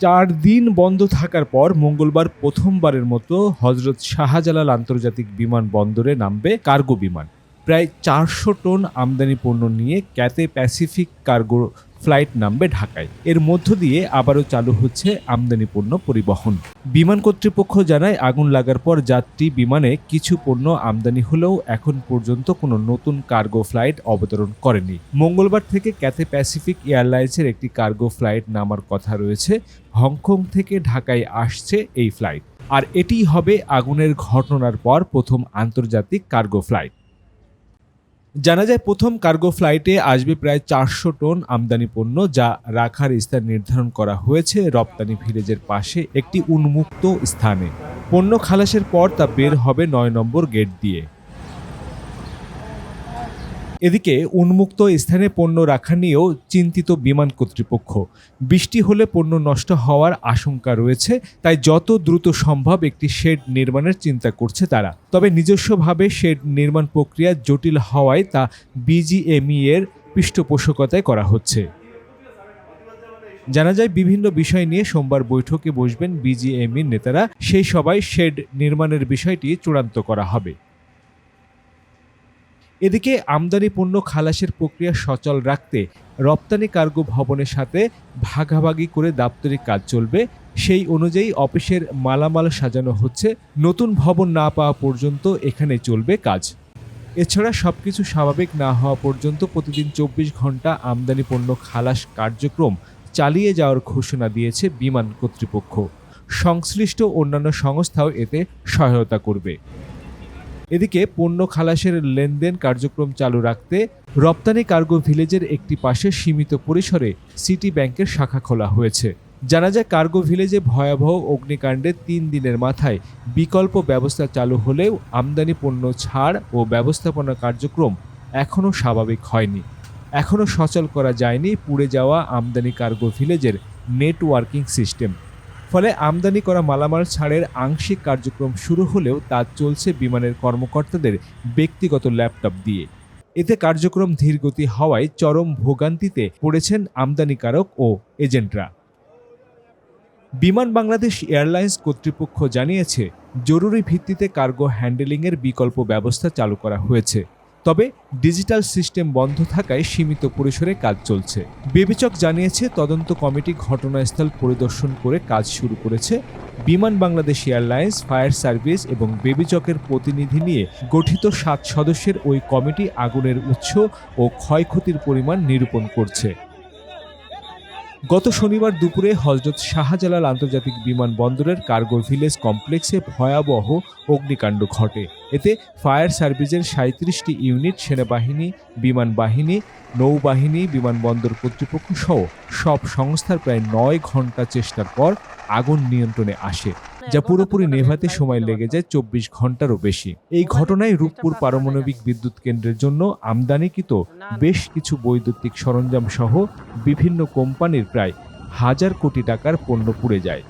চার দিন বন্ধ থাকার পর মঙ্গলবার প্রথমবারের মতো হজরত শাহজালাল আন্তর্জাতিক বিমানবন্দরে নামবে কার্গো বিমান। প্রায় চারশো টন আমদানি পণ্য নিয়ে ক্যাতে প্যাসিফিক কার্গো ফ্লাইট নামবে ঢাকায়। এর মধ্য দিয়ে আবারও চালু হচ্ছে আমদানি পণ্য পরিবহন। বিমান কর্তৃপক্ষ জানায়, আগুন লাগার পর যাত্রী বিমানে কিছু পণ্য আমদানি হলেও এখন পর্যন্ত কোনো নতুন কার্গো ফ্লাইট অবতরণ করেনি। মঙ্গলবার থেকে ক্যাথে প্যাসিফিক এয়ারলাইন্সের একটি কার্গো ফ্লাইট নামার কথা রয়েছে। হংকং থেকে ঢাকায় আসছে এই ফ্লাইট। আর এটিই হবে আগুনের ঘটনার পর প্রথম আন্তর্জাতিক কার্গো ফ্লাইট। জানা যায় প্রথম কার্গো ফ্লাইটে আসবে প্রায় চারশো টন আমদানি পণ্য যা রাখার স্থান নির্ধারণ করা হয়েছে রপ্তানি ভিলেজের পাশে একটি উন্মুক্ত স্থানে। পণ্য খালাসের পর তা বের হবে নয় নম্বর গেট দিয়ে। এদিকে উন্মুক্ত স্থানে পণ্য রাখা নিয়েও চিন্তিত বিমান কর্তৃপক্ষ। বৃষ্টি হলে পণ্য নষ্ট হওয়ার আশঙ্কা রয়েছে, তাই যত দ্রুত সম্ভব একটি শেড নির্মাণের চিন্তা করছে তারা। তবে নিজস্বভাবে শেড নির্মাণ প্রক্রিয়া জটিল হওয়ায় তা বিজিএমই এর পৃষ্ঠপোষকতায় করা হচ্ছে। জানা যায়, বিভিন্ন বিষয় নিয়ে সোমবার বৈঠকে বসবেন বিজিএমইর নেতারা। সেই সবাই শেড নির্মাণের বিষয়টি চূড়ান্ত করা হবে। এদিকে আমদানি পণ্য খালাসের প্রক্রিয়া সচল রাখতে রপ্তানি কার্গো ভবনের সাথে ভাগাভাগি করে দাপ্তরিক কাজ চলবে। সেই অনুযায়ী অফিসের মালামাল সাজানো হচ্ছে। নতুন ভবন না পাওয়া পর্যন্ত এখানে চলবে কাজ। এছাড়া সবকিছু স্বাভাবিক না হওয়া পর্যন্ত প্রতিদিন চব্বিশ ঘণ্টা আমদানি পণ্য খালাস কার্যক্রম চালিয়ে যাওয়ার ঘোষণা দিয়েছে বিমান কর্তৃপক্ষ। সংশ্লিষ্ট অন্যান্য সংস্থাও এতে সহায়তা করবে। এদিকে পণ্য খালাসের লেনদেন কার্যক্রম চালু রাখতে রপ্তানি কার্গো ভিলেজের একটি পাশে সীমিত পরিসরে সিটি ব্যাংকের শাখা খোলা হয়েছে। জানা যায়, কার্গো ভিলেজে ভয়াবহ অগ্নিকাণ্ডে তিন দিনের মাথায় বিকল্প ব্যবস্থা চালু হলেও আমদানি পণ্য ছাড় ও ব্যবস্থাপনা কার্যক্রম এখনও স্বাভাবিক হয়নি। এখনও সচল করা যায়নি পুড়ে যাওয়া আমদানি কার্গো ভিলেজের নেটওয়ার্কিং সিস্টেম। ফলে আমদানি করা মালামাল ছাড়ের আংশিক কার্যক্রম শুরু হলেও তা চলছে বিমানের কর্মকর্তাদের ব্যক্তিগত ল্যাপটপ দিয়ে। এতে কার্যক্রম ধীরগতি হওয়ায় চরম ভোগান্তিতে পড়েছেন আমদানিকারক ও এজেন্টরা। বিমান বাংলাদেশ এয়ারলাইন্স কর্তৃপক্ষ জানিয়েছে, জরুরি ভিত্তিতে কার্গো হ্যান্ডেলিংয়ের বিকল্প ব্যবস্থা চালু করা হয়েছে। তবে ডিজিটাল সিস্টেম বন্ধ থাকায় সীমিত পরিসরে কাজ চলছে। বিবেচক জানিয়েছে, তদন্ত কমিটি ঘটনাস্থল পরিদর্শন করে কাজ শুরু করেছে। বিমান বাংলাদেশ এয়ারলাইন্স, ফায়ার সার্ভিস এবং বেবিচকের প্রতিনিধি নিয়ে গঠিত সাত সদস্যের ওই কমিটি আগুনের উৎস ও ক্ষয়ক্ষতির পরিমাণ নিরূপণ করছে। গত শনিবার দুপুরে হজরত শাহজালাল আন্তর্জাতিক বিমানবন্দরের কার্গো ভিলেজ কমপ্লেক্সে ভয়াবহ অগ্নিকাণ্ড ঘটে। এতে ফায়ার সার্ভিসের সাঁত্রিশটি ইউনিট, সেনাবাহিনী বিমান বাহিনী নৌবাহিনী, বিমানবন্দর কর্তৃপক্ষ সহ সব সংস্থার প্রায় নয় ঘণ্টা চেষ্টার পর আগুন নিয়ন্ত্রণে আসে। যা পুরোপুরি নেভাতে সময় লেগে যায় চব্বিশ ঘন্টারও বেশি। এই ঘটনায় রূপপুর পারমাণবিক বিদ্যুৎ কেন্দ্রের জন্য আমদানিকৃত বেশ কিছু বৈদ্যুতিক সরঞ্জাম সহ বিভিন্ন কোম্পানির প্রায় হাজার কোটি টাকার পণ্য পুড়ে যায়।